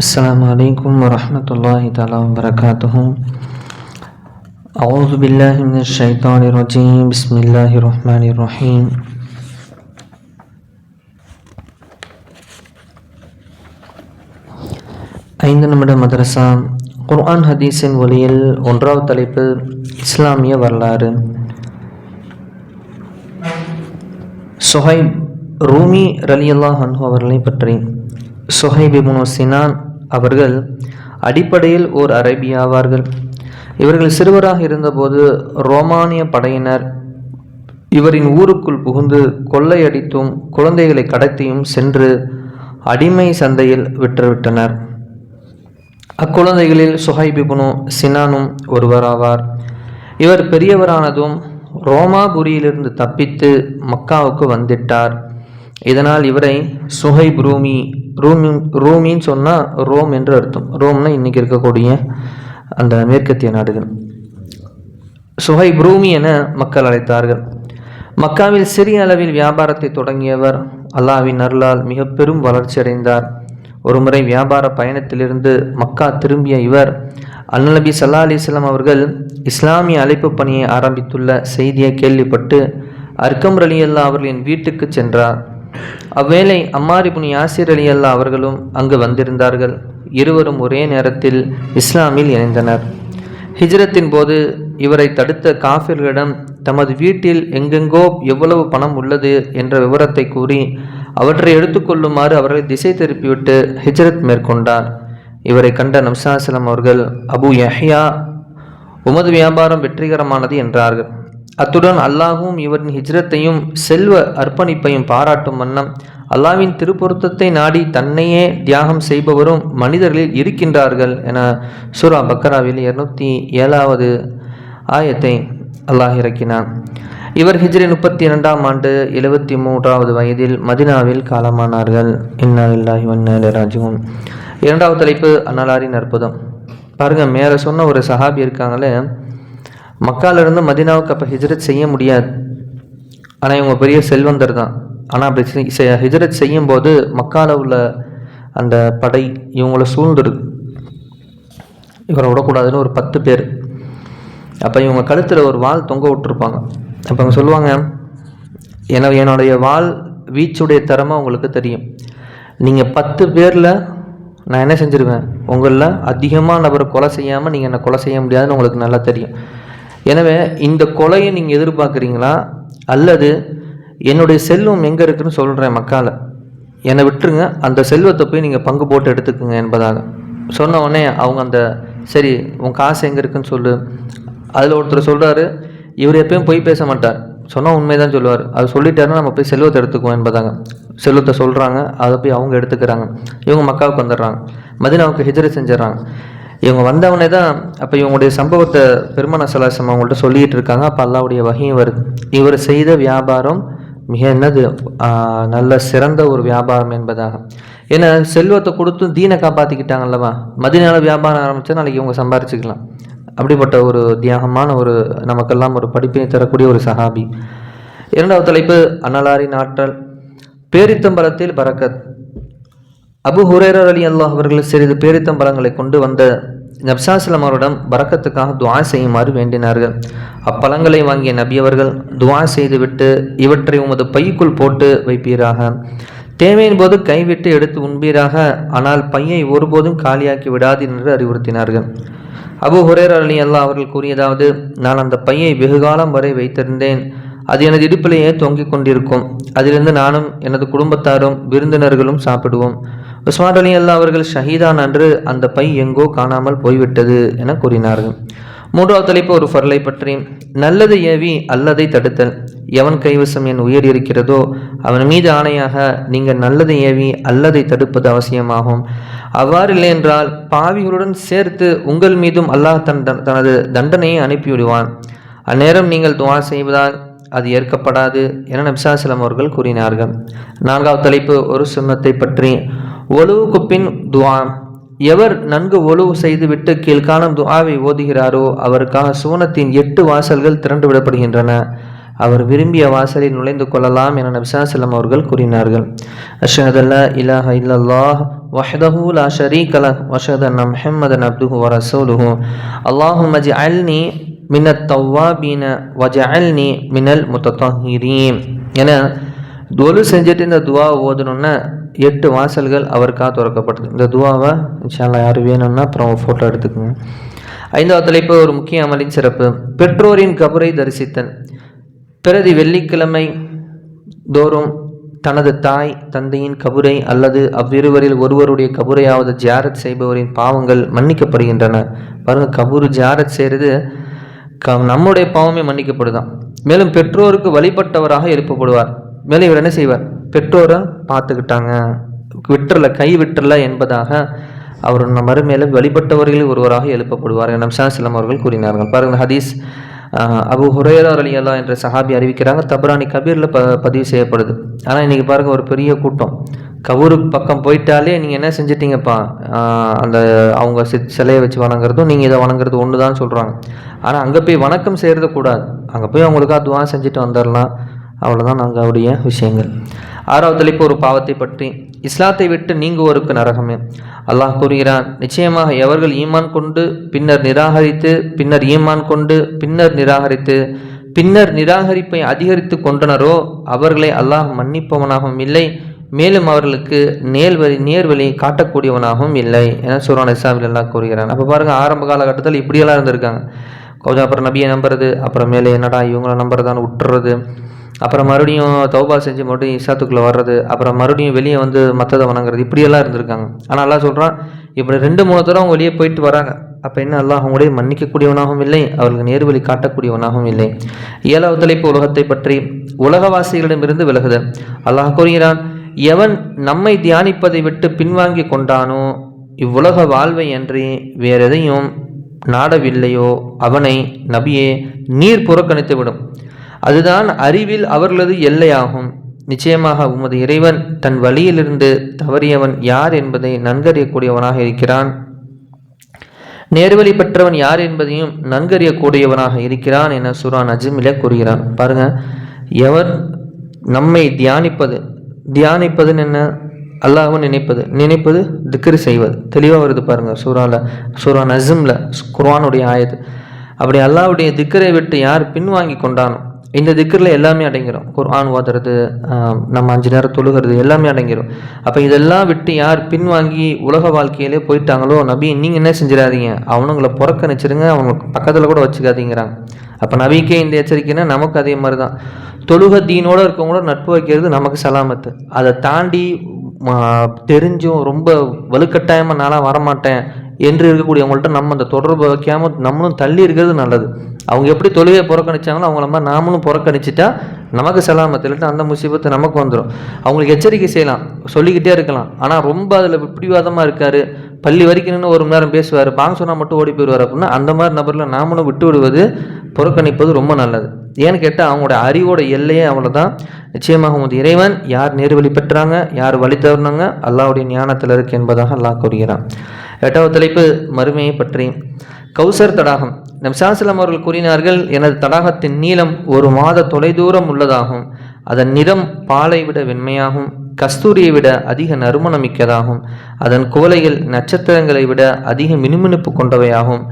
السلام عليكم ورحمة الله تعالى وبركاته أعوذ بالله من الشيطان الرجيم بسم الله الرحمن الرحيم ஐந்து நிமிட மதரசா குர்ஆன் ஹதீஸின் ஒளியில் ஒன்றாவது தலைப்பு இஸ்லாமிய வரலாறு சுஹைப் ரூமி ரலியல்லாஹ் அன்ஹு அவர்களை பற்றி சுஹைப் இப்னு சினான் அவர்கள் அடிப்படையில் ஓர் அரேபியாவார்கள் இவர்கள் சிறுவராக இருந்தபோது ரோமானிய படையினர் இவரின் ஊருக்குள் புகுந்து கொள்ளையடித்தும் குழந்தைகளை கடத்தியும் சென்று அடிமை சந்தையில் விற்றுவிட்டனர். அக்குழந்தைகளில் சுஹைபிபுனு சினானும் ஒருவராவார். இவர் பெரியவரானதும் ரோமாபுரியிலிருந்து தப்பித்து மக்காவுக்கு வந்திட்டார். இதனால் இவரை சுஹைப் ரூமி ரூமி ரூமின்னு சொன்னால் ரோம் என்று அர்த்தம். ரோம்னா இன்றைக்கி இருக்கக்கூடிய அந்த மேற்கத்திய நாடுகள். சுஹைப் ரூமி என மக்கள் அழைத்தார்கள். மக்காவில் சிறிய அளவில் வியாபாரத்தை தொடங்கியவர் அல்லாவின் அருளால் மிக பெரும் வளர்ச்சியடைந்தார் ஒருமுறை வியாபார பயணத்திலிருந்து மக்கா திரும்பிய இவர் அல்நபி சல்லா அலிஸ்லாம் அவர்கள் இஸ்லாமிய அழைப்பு பணியை ஆரம்பித்துள்ள செய்தியை கேள்விப்பட்டு அர்க்கம் ரலியல்லா அல்லா அவர்களின் வீட்டுக்கு சென்றார். அவ்வேளை அம்மாரிபுன் யாசிர் அலி அல்லா அவர்களும் அங்கு வந்திருந்தார்கள். இருவரும் ஒரே நேரத்தில் இஸ்லாமில் இணைந்தனர். ஹிஜ்ரத்தின் போது இவரை தடுத்த காஃபிர்களிடம் தமது வீட்டில் எங்கெங்கோ எவ்வளவு பணம் உள்ளது என்ற விவரத்தை கூறி அவற்றை எடுத்துக்கொள்ளுமாறு அவர்களை திசை திருப்பிவிட்டு ஹிஜ்ரத் மேற்கொண்டார். இவரை கண்ட நம்சாசலம் அவர்கள் அபு யஹ்யா உமது வியாபாரம் வெற்றிகரமானது என்றார்கள். அத்துடன் அல்லாஹும் இவரின் ஹிஜ்ரத்தையும் செல்வ அர்ப்பணிப்பையும் பாராட்டும் வண்ணம் அல்லாவின் திருப்பொருத்தத்தை நாடி தன்னையே தியாகம் செய்பவரும் மனிதர்களில் இருக்கின்றார்கள் என சூரா பக்கராவில் இருநூத்தி ஏழாவது ஆயத்தை அல்லாஹ் இறக்கினான். இவர் ஹிஜ்ரி முப்பத்தி இரண்டாம் ஆண்டு எழுபத்தி மூன்றாவது வயதில் மதினாவில் காலமானார்கள். இன்னா இல்லாஹி வன்னாஜுவும் இரண்டாவது தலைப்பு அன்னலாரின் அற்புதம். பாருங்கள் மேலே சொன்ன ஒரு சஹாபி இருக்காங்களே மக்காலிருந்து மதினாவுக்கு அப்போ ஹிஜ்ரத் செய்ய முடியாது. ஆனால் இவங்க பெரிய செல்வந்தர் தான். ஆனால் அப்படி செய் ஹிஜ்ரத் செய்யும்போது மக்கால உள்ள அந்த படை இவங்கள சூழ்ந்துருது. இவரை விடக்கூடாதுன்னு ஒரு பத்து பேர். அப்போ இவங்க கழுத்தில் ஒரு வால் தொங்க விட்டுருப்பாங்க. அப்போ அவங்க சொல்லுவாங்க என என்னுடைய வால் வீச்சுடைய திறமை உங்களுக்கு தெரியும். நீங்கள் பத்து பேரில் நான் என்ன செஞ்சுருவேன்? உங்களில் அதிகமாக நபரை கொலை செய்யாமல் நீங்கள் என்னை கொலை செய்ய முடியாதுன்னு உங்களுக்கு நல்லா தெரியும். எனவே இந்த கொலையை நீங்கள் எதிர்பார்க்குறீங்களா? அல்லது என்னுடைய செல்வம் எங்கே இருக்குன்னு சொல்கிறேன் மக்கால். என்னை விட்டுருங்க. அந்த செல்வத்தை போய் நீங்கள் பங்கு போட்டு எடுத்துக்கோங்க என்பதாக. சொன்ன உடனே அவங்க அந்த சரி உன் காசு எங்கே இருக்குன்னு சொல்லு. அதில் ஒருத்தர் சொல்கிறாரு இவர் எப்பயும் போய் பேச மாட்டார். சொன்னால் உண்மை தான் சொல்லுவார். அது சொல்லிட்டாருன்னா நம்ம போய் செல்வத்தை எடுத்துக்குவோம் என்பதாங்க செல்வத்தை சொல்கிறாங்க அதை போய் அவங்க எடுத்துக்கிறாங்க. இவங்க மக்காவுக்கு வந்துடுறாங்க. மதினாவுக்கு ஹிஜரி செஞ்சிடறாங்க. இவங்க வந்தவனே தான் அப்போ இவங்களுடைய சம்பவத்தை பெருமன சலாசம் அவங்கள்ட்ட சொல்லிகிட்டு இருக்காங்க. அப்போ அல்லாவுடைய வகையும் வருது. இவர் செய்த வியாபாரம் மிக என்னது? நல்ல சிறந்த ஒரு வியாபாரம் என்பதாக. ஏன்னா செல்வத்தை கொடுத்தும் தீனை காப்பாற்றிக்கிட்டாங்கல்லவா மதினால வியாபாரம் ஆரம்பித்தா நாளைக்கு இவங்க சம்பாரிச்சுக்கலாம். அப்படிப்பட்ட ஒரு தியாகமான ஒரு நமக்கெல்லாம் ஒரு படிப்பினை தரக்கூடிய ஒரு சஹாபி. இரண்டாவது தலைப்பு அன்னலாரின் ஆற்றல். பேரித்தம்பலத்தில் பறக்கத். அபு ஹுரேரர் அலி அல்லாஹ் அவர்கள் சிறிது பேரித்தம்பலங்களை கொண்டு வந்த நப்சாஸ்லம் அவரிடம் பறக்கத்துக்காக துவா செய்யுமாறு வேண்டினார்கள். அப்பழங்களை வாங்கிய நபி அவர்கள் துவா செய்துவிட்டு இவற்றை உமது பைக்குள் போட்டு வைப்பீராக. தேவையின் போது கைவிட்டு எடுத்து உண்பீராக. ஆனால் பையை ஒருபோதும் காலியாக்கி விடாது என்று அறிவுறுத்தினார்கள். அபு ஹுரேர் அலி அல்லா அவர்கள் கூறியதாவது நான் அந்த பையை வெகுகாலம் வரை வைத்திருந்தேன். அது எனது இடுப்பிலேயே தொங்கிக் கொண்டிருக்கும். அதிலிருந்து நானும் எனது குடும்பத்தாரும் விருந்தினர்களும் சாப்பிடுவோம். உஸ்மான் அலி அல்லா அவர்கள் ஷஹீதான் அன்று அந்த பை எங்கோ காணாமல் போய்விட்டது என கூறினார்கள். மூன்றாவது தலைப்பு ஒரு ஃபர்லை பற்றி. நல்லது ஏவி அல்லதை தடுத்தல். எவன் கைவசம் என் உயிர் இருக்கிறதோ அவன் மீது ஆணையாக நீங்கள் நல்லதை ஏவி அல்லதை தடுப்பது அவசியமாகும். அவ்வாறு இல்லை என்றால் பாவிகளுடன் சேர்த்து உங்கள் மீதும் அல்லாஹ் தன் தனது தண்டனையை அனுப்பிவிடுவான். அந்நேரம் நீங்கள் துவா செய்வதால் அது ஏற்கப்படாது என நபிசாசலம் அவர்கள் கூறினார்கள். நான்காவது தலைப்பு ஒரு சுண்ணத்தை பற்றி. ஒழுவுக்கு பின் துவா. எவர் நன்கு ஒழுவு செய்துவிட்டு கீழ்காணும் துவாவை ஓதுகிறாரோ அவருக்காக சுவனத்தின் எட்டு வாசல்கள் திரண்டு விடப்படுகின்றன அவர் விரும்பிய வாசலில் நுழைந்து கொள்ளலாம் என நபிசாசலம் அவர்கள் கூறினார்கள். அஷஹதல்லா இலாஹ இல்லல்லாஹ் வஹதஹு லா ஷரீக லஹ் வஷஹத அன்ன முஹம்மதன் அப்துஹு வ ரசூலுஹு. அல்லாஹும்ம மின தவ்வாபீன வஜஅல்னி மினல் முத்தத்தஹிரீன் என தொழு செஞ்சுட்டு இந்த துவா ஓதணுன்னா எட்டு வாசல்கள் அவருக்காக திறக்கப்பட்டது இந்த துவாவை இன்ஷால்லா யார் வேணும்னா அப்புறம் ஃபோட்டோ எடுத்துக்கோங்க ஐந்தாவது தலைப்பு ஒரு முக்கிய அமலின் சிறப்பு பெற்றோரின் கபரை தரிசித்தல் பிறதி வெள்ளிக்கிழமை தோறும் தனது தாய் தந்தையின் கபுரை அல்லது அவ்விருவரில் ஒருவருடைய கபுரையாவது ஜியாரத் செய்பவரின் பாவங்கள் மன்னிக்கப்படுகின்றன பாருங்கள் கபூர் ஜியாரத் செய்கிறது க நம்முடைய பாவமே மன்னிக்கப்படுதான். மேலும் பெற்றோருக்கு வழிபட்டவராக எழுப்பப்படுவார் மேலும் இவர் என்ன செய்வார்? பெற்றோரை பார்த்துக்கிட்டாங்க. விட்டுறல கை விட்டுறல என்பதாக அவர் நம்ம வழிபட்டவர்களில் ஒருவராக எழுப்பப்படுவார் என நம்சாசிலம் அவர்கள் கூறினார்கள். பாருங்கள் ஹதீஸ் அபு ஹுரேரா அலி அல்லா என்ற சஹாபி அறிவிக்கிறாங்க தப்ரானி கபீரில் ப பதிவு செய்யப்படுது. ஆனால் இன்றைக்கி பாருங்கள் ஒரு பெரிய கூட்டம். கவூருக்கு பக்கம் போயிட்டாலே நீங்கள் என்ன செஞ்சிட்டீங்கப்பா? அந்த அவங்க சி சிலையை வச்சு வணங்குறதும் நீங்கள் இதை வணங்குறது ஒன்று தான் சொல்கிறாங்க ஆனால் அங்கே போய் வணக்கம் செய்கிறது கூடாது. அங்கே போய் அவங்களுக்காக துவா செஞ்சுட்டு வந்துடலாம் அவ்வளோதான் நாங்கள் அவருடைய விஷயங்கள். ஆறாவது தலைப்பு ஒரு பாவத்தை பற்றி. இஸ்லாத்தை விட்டு நீங்குவோருக்கு நரகமே. அல்லாஹ் கூறுகிறான் நிச்சயமாக எவர்கள் ஈமான் கொண்டு பின்னர் நிராகரித்து பின்னர் ஈமான் கொண்டு பின்னர் நிராகரித்து பின்னர் நிராகரிப்பை அதிகரித்து கொண்டனரோ அவர்களை அல்லாஹ் மன்னிப்பவனாகவும் இல்லை மேலும் அவர்களுக்கு நேர்வழி நேர்வழி காட்டக்கூடியவனாகவும் இல்லை என சூரான் இஸ்லாமில் எல்லாம் கூறுகிறான். அப்போ பாருங்கள் ஆரம்ப காலகட்டத்தில் இப்படியெல்லாம் இருந்திருக்காங்க. கொஞ்சம் அப்புறம் நபியை நம்புறது அப்புறம் மேலே என்னடா இவங்கள நம்புறதான்னு விட்டுறது அப்புறம் மறுபடியும் தௌபா செஞ்சு மறுபடியும் இசாத்துக்குள்ளே வர்றது அப்புறம் மறுபடியும் வெளியே வந்து மற்றதை வணங்குறது இப்படியெல்லாம் இருந்திருக்காங்க. ஆனால் எல்லாம் சொல்கிறான் இப்படி ரெண்டு மூணு தடவை அவங்க வெளியே போயிட்டு வராங்க. அப்போ என்ன அல்லாஹ் அவங்களுடைய மன்னிக்கக்கூடியவனாகவும் இல்லை அவர்களுக்கு நேர்வழி காட்டக்கூடியவனாகவும் இல்லை. ஏழாவது தலைப்பு உலகத்தை பற்றி. உலகவாசிகளிடமிருந்து விலகுது அல்லாஹ் கூறுகிறான் எவன் நம்மை தியானிப்பதை விட்டு பின்வாங்கி கொண்டானோ இவ்வுலக வாழ்வை அன்றி வேறெதையும் நாடவில்லையோ அவனை நபியே நீர் புறக்கணித்து விடும் அதுதான் அறிவில் அவர்களது எல்லையாகும். நிச்சயமாக உமது இறைவன் தன் வழியிலிருந்து தவறியவன் யார் என்பதை நன்கறியக்கூடியவனாக இருக்கிறான். நேர்வழி பெற்றவன் யார் என்பதையும் நன்கறியக்கூடியவனாக இருக்கிறான் என சுரான் அஜிமில கூறுகிறான் பாருங்க எவர் நம்மை தியானிப்பது தியானிப்பதுன்னு என்ன? அல்லாஹ் நினைப்பது. நினைப்பது திக்ரு செய்வது. தெளிவாக வருது பாருங்கள் சூரால சூரா நஜிம்ல குர்வானுடைய ஆயது அப்படி அல்லாவுடைய திக்கரை விட்டு யார் பின்வாங்கி கொண்டானோ இந்த திக்கரில் எல்லாமே அடங்கிரும். குர்ஆன் ஓதுறது நம்ம அஞ்சு நேரம் தொழுகிறது எல்லாமே அடங்கிடும் அப்போ இதெல்லாம் விட்டு யார் பின்வாங்கி உலக வாழ்க்கையிலே போயிட்டாங்களோ நபி நீங்கள் என்ன செஞ்சிடாதீங்க? அவனுங்களை புறக்கணிச்சிருங்க அவங்க பக்கத்தில் கூட வச்சுக்காதீங்கிறாங்க. அப்போ நபிக்கே இந்த எச்சரிக்கைன்னா நமக்கு அதே மாதிரி தான் தொழுக தீனோடு இருக்கவங்களோட நட்பு வைக்கிறது நமக்கு சலாமத்து. அதை தாண்டி தெரிஞ்சும் ரொம்ப வலுக்கட்டாயமாக நான்லாம் வரமாட்டேன் என்று இருக்கக்கூடியவங்கள்ட்ட நம்ம அந்த தொடர்பு வைக்காமல் நம்மளும் தள்ளி இருக்கிறது நல்லது. அவங்க எப்படி தொழுகையை புறக்கணிச்சாங்களோ அவங்கள மாதிரி நாமளும் புறக்கணிச்சிட்டா நமக்கு சலாமத்து இல்லாட்டா அந்த முசீபத்து நமக்கு வந்துடும் அவங்களுக்கு எச்சரிக்கை செய்யலாம் சொல்லிக்கிட்டே இருக்கலாம். ஆனால் ரொம்ப அதில் பிடிவாதமாக இருக்கார். பள்ளி வரைக்கும் ஒரு மணி நேரம் பேசுவார். பாங்க சொன்னால் மட்டும் ஓடி போயிடுவார் அப்படின்னா அந்த மாதிரி நபரில் நாமளும் விட்டு விடுவது புறக்கணிப்பது ரொம்ப நல்லது. ஏன்னு கேட்டால் அவங்களோட அறிவோட எல்லையே அவ்வளோதான் நிச்சயமாக உமது இறைவன் யார் நேர்வழி பெற்றாங்க யார் வழி தவறினாங்க அல்லாஹ்வுடைய ஞானத்தில் இருக்கு என்பதாக அல்லாஹ் கூறுகிறான். எட்டாவது தலைப்பு மறுமையை பற்றி. கௌசர் தடாகம். நம்சாசலம் அவர்கள் கூறினார்கள் எனது தடாகத்தின் நீளம் ஒரு மாத தொலைதூரம் உள்ளதாகும். அதன் நிறம் பாலை விட வெண்மையாகும். கஸ்தூரியை விட அதிக நறுமணமிக்கதாகும் அதன் குவலையில் நட்சத்திரங்களை விட அதிக மினுமினுப்பு கொண்டவையாகும்.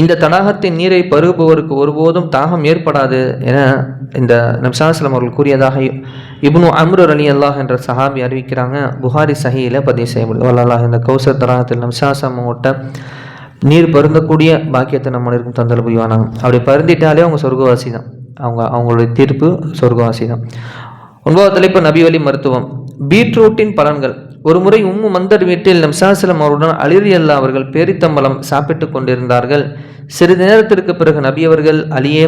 இந்த தடாகத்தின் நீரை பருகுபவருக்கு ஒருபோதும் தாகம் ஏற்படாது என இந்த நம்சாஸ்லம் அவர்கள் கூறியதாக இப்னு அம்ரு அலி அல்லாஹ் என்ற சஹாபி அறிவிக்கிறாங்க. புகாரி சஹியில் பதிவு செய்யப்படுது வல்லாஹ் இந்த கௌசர் தடாகத்தில் நம்சாசம் ஓட்ட நீர் பருந்தக்கூடிய பாக்கியத்தை நம்ம இருக்கும் தந்தல் புரிவானாங்க அப்படி பருந்திட்டாலே அவங்க சொர்க்கவாசி தான். அவங்க அவங்களுடைய தீர்ப்பு சொர்க்கவாசி தான். ஒன்பதாவது தலைப்பு நபி வழி மருத்துவம். பீட்ரூட்டின் பலன்கள். ஒரு முறை உம்மு மந்தர் வீட்டில் நம்சாசலம் அவருடன் அலிரி அல்லா அவர்கள் பேரித்தம்பலம் சாப்பிட்டு கொண்டிருந்தார்கள். சிறிது நேரத்திற்கு பிறகு நபி அவர்கள் அலியே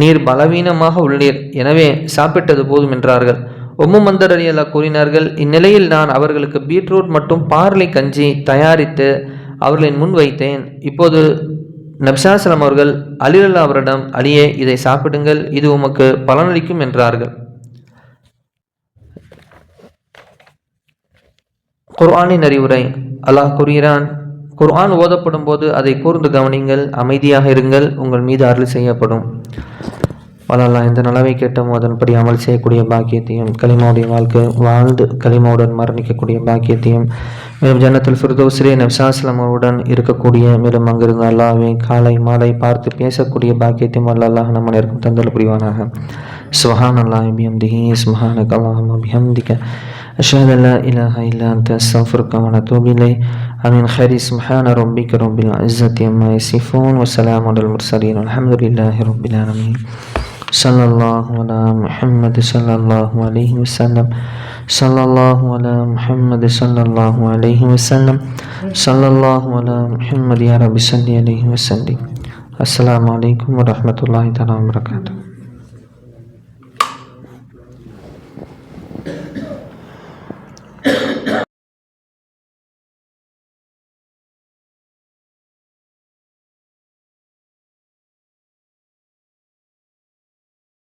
நீர் பலவீனமாக உள்ளீர். எனவே சாப்பிட்டது போதும் என்றார்கள். உம்மு மந்தர் அலி அல்லா கூறினார்கள் இந்நிலையில் நான் அவர்களுக்கு பீட்ரூட் மற்றும் பார்லி கஞ்சி தயாரித்து அவர்களின் முன் வைத்தேன். இப்போது நப்சாசலம் அவர்கள் அலிரல்லா அவரிடம் அலியே இதை சாப்பிடுங்கள். இது உமக்கு பலனளிக்கும் என்றார்கள். குர்ஆனின் அறிவுரை. அல்லாஹ் கூறுகிறான் குர்ஆன் ஓதப்படும் போது அதை கூர்ந்து கவனிங்கள் அமைதியாக இருங்கள் உங்கள் மீது அருள் செய்யப்படும். வளரலாம் இந்த நலவை கேட்டமோ அதன்படி அமல் செய்யக்கூடிய பாக்கியத்தையும் களிமாவுடைய வாழ்க்கை வாழ்ந்து களிமாவுடன் மரணிக்கக்கூடிய பாக்கியத்தையும் மேலும் ஜன்னத்தில் ஸ்ரீ நப்சாஸ்லமுடன் இருக்கக்கூடிய மேலும் அங்கிருந்து அல்லாவே காலை மாலை பார்த்து பேசக்கூடிய பாக்கியத்தையும் வல்லல்லாஹ் நம்ம நேருக்கும் தந்தல் புரிவானாக. சுஹான் அல்லாஹ் பிஹம்திஹி சுஹானக் அல்லாஹும் பிஹம்திக. أشهد أن لا إله إلا أنت أستغفرك ونتوب إليه آمين. خير سبحان ربك رب العزة عما يصفون وسلام على المرسلين والحمد لله رب العالمين. صلى الله على محمد صلى الله عليه وسلم. صلى الله على محمد صلى الله عليه وسلم. صلى الله على محمد يا رب صل عليه وسلم. السلام عليكم ورحمة الله تعالى وبركاته.